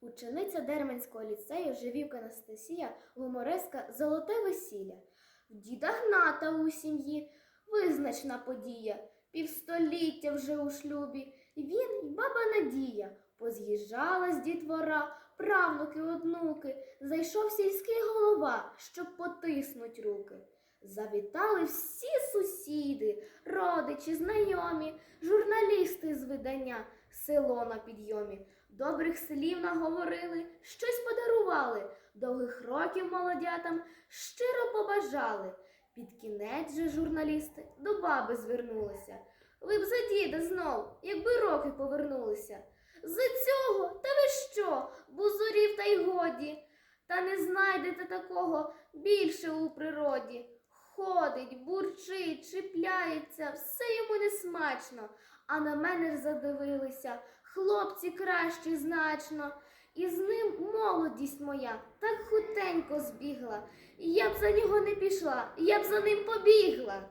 Учениця Дерменського ліцею Живівка Анастасія, гумореска Золоте весілля. В діда Гната у сім'ї визначна подія. Півстоліття вже у шлюбі. Він й баба Надія. Поз'їжджалась дітвора, правнуки, однуки. Зайшов сільський голова, щоб потиснуть руки. Завітали всі сусіди, родичі, знайомі, журналісти з видання, село на підйомі. Добрих слів наговорили, щось подарували, довгих років молодятам щиро побажали. Під кінець же журналісти до баби звернулися. Ви б за діда знов, якби роки повернулися. За цього, та ви що, бузурів та й годі, та не знайдете такого більше у природі. Ходить, бурчить, чіпляється, все йому не смачно, а на мене ж задивилися, хлопці кращі значно. І з ним молодість моя так хутенько збігла. Я б за нього не пішла, я б за ним побігла.